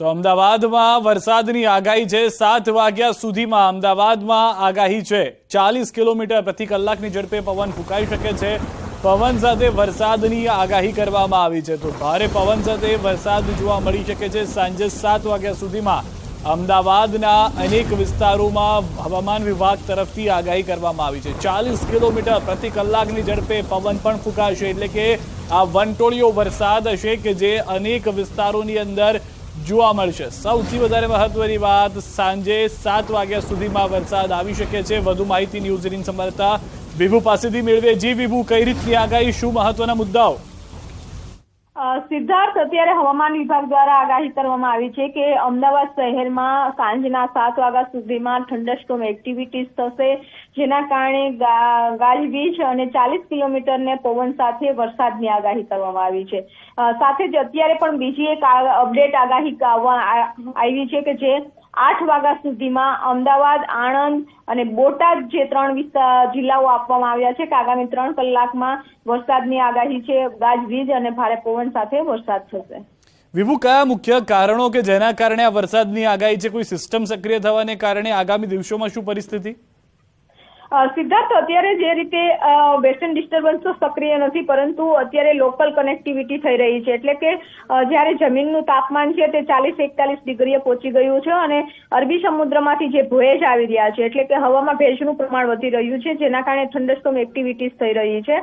તો અમદાવાદમાં વરસાદની આગાહી છે. સાત વાગ્યા સુધીમાં અમદાવાદમાં આગાહી છે. ચાલીસ કિલોમીટર પ્રતિ કલાકની ઝડપે પવન ફૂંકાઈ શકે છે. પવન સાથે વરસાદની આગાહી કરવામાં આવી છે. તો ભારે પવન સાથે વરસાદ જોવા મળી શકે છે. સાંજે સાત વાગ્યા સુધીમાં અમદાવાદના અનેક વિસ્તારોમાં હવામાન વિભાગ તરફથી આગાહી કરવામાં આવી છે. ચાલીસ કિલોમીટર પ્રતિ કલાકની ઝડપે પવન પણ ફૂંકાશે. એટલે કે આ વંટોળિયો વરસાદ હશે કે જે અનેક વિસ્તારોની અંદર જોવા મળશે. સૌથી વધારે મહત્વની વાત સાંજે સાત વાગ્યા સુધીમાં વરસાદ આવી શકે છે. વધુ માહિતી ન્યૂઝ એટીન સંભાળતા વિભુ પાસેથી મેળવે જી વિભુ, કઈ રીતની આગાહી? શું મહત્વના મુદ્દાઓ? સિદ્ધાર્થ અત્યારે હવામાન વિભાગ દ્વારા આગાહી કરવામાં આવી છે કે અમદાવાદ શહેરમાં સાંજના સાત વાગ્યા સુધીમાં થંડરસ્ટોમ એક્ટિવિટીઝ થશે, જેના કારણે ગાજવીજ અને ચાલીસ કિલોમીટરને પવન સાથે વરસાદની આગાહી કરવામાં આવી છે. સાથે જ અત્યારે પણ બીજી એક અપડેટ આગાહી આવી છે કે જે આઠ વાગ્યા સુધીમાં અમદાવાદ, આણંદ અને બોટાદ જે ત્રણ વિસ્તાર જિલ્લાઓ આપવામાં આવ્યા છે કે આગામી ત્રણ કલાકમાં વરસાદની આગાહી છે. ગાજવીજ અને ભારે પવન સાથે વરસાદ થશે. વિભુ, કયા મુખ્ય કારણો કે જેના કારણે આ વરસાદની આગાહી છે? કોઈ સિસ્ટમ સક્રિય થવાને કારણે આગામી દિવસોમાં શું પરિસ્થિતિ? સિદ્ધાર્થ, અત્યારે જે રીતે વેસ્ટર્ન ડિસ્ટર્બન્સ તો સક્રિય નથી, પરંતુ અત્યારે લોકલ કનેક્ટિવિટી થઈ રહી છે. એટલે કે જ્યારે જમીનનું તાપમાન છે તે ચાલીસ એકતાલીસ ડિગ્રીએ પહોંચી ગયું છે અને અરબી સમુદ્રમાંથી જે ભેજ આવી રહ્યા છે, એટલે કે હવામાં ભેજનું પ્રમાણ વધી રહ્યું છે, જેના કારણે થંડરસ્ટોમ એક્ટિવિટીઝ થઈ રહી છે.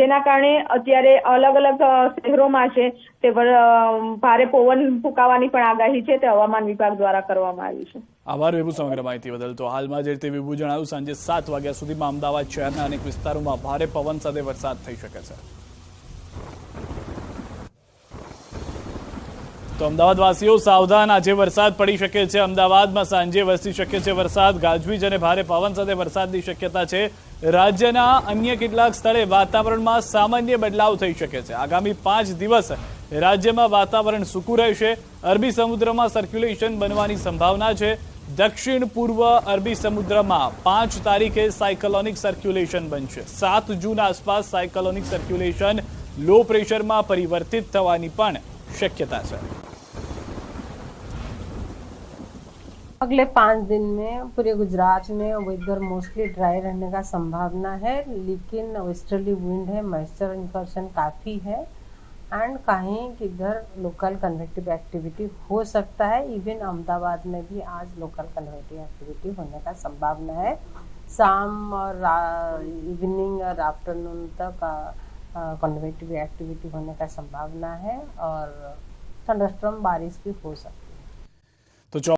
જેના કારણે અત્યારે અલગ અલગ શહેરોમાં છે તે ભારે પવન ફૂંકાવાની પણ આગાહી છે તે હવામાન વિભાગ દ્વારા કરવામાં આવી છે. આભાર વિભુ સમગ્ર માહિતી બદલ. તો હાલમાં જે રીતે વિભુ જણાવ્યું, સાંજે સાત વાગ્યા સુધીમાં અમદાવાદ શહેરના અનેક વિસ્તારોમાં ભારે પવન સાથે વરસાદ થઈ શકે છે. તો અમદાવાદવાસીઓ, સાવધાન આજે વરસાદ પડી શકે છે, અમદાવાદમાં સાંજે વરસી શકે છે વરસાદ. ગાજવીજ અને ભારે પવન સાથે વરસાદની શક્યતા છે. રાજ્યના અન્ય કેટલાક સ્થળે વાતાવરણમાં સામાન્ય બદલાવ થઈ શકે છે. આગામી પાંચ દિવસ રાજ્યમાં વાતાવરણ સૂકું રહેશે. અરબી સમુદ્રમાં સર્ક્યુલેશન બનવાની સંભાવના છે. દક્ષિણ પૂર્વ અરબી સમુદ્રમાં પાંચ તારીખે સાયકલોનિક સર્ક્યુલેશન બનશે સાત જૂન આસપાસ સાયકલોનિક સર્ક્યુલેશન લો પ્રેશરમાં પરિવર્તિત થવાની પણ શક્યતા છે अगले पाँच दिन में पूरे गुजरात में वेदर मोस्टली ड्राई रहने का संभावना है लेकिन वेस्टर्ली विंड है मॉइस्चर इंकर्शन काफ़ी है एंड कहीं किधर लोकल कन्वेक्टिव एक्टिविटी हो सकता है इवन अहमदाबाद में भी आज लोकल कन्वेक्टिव एक्टिविटी होने का संभावना है। शाम और इवनिंग और आफ्टरनून तक कन्वेक्टिव एक्टिविटी होने का संभावना है और थंडरस्टॉर्म बारिश भी हो सकती है। તો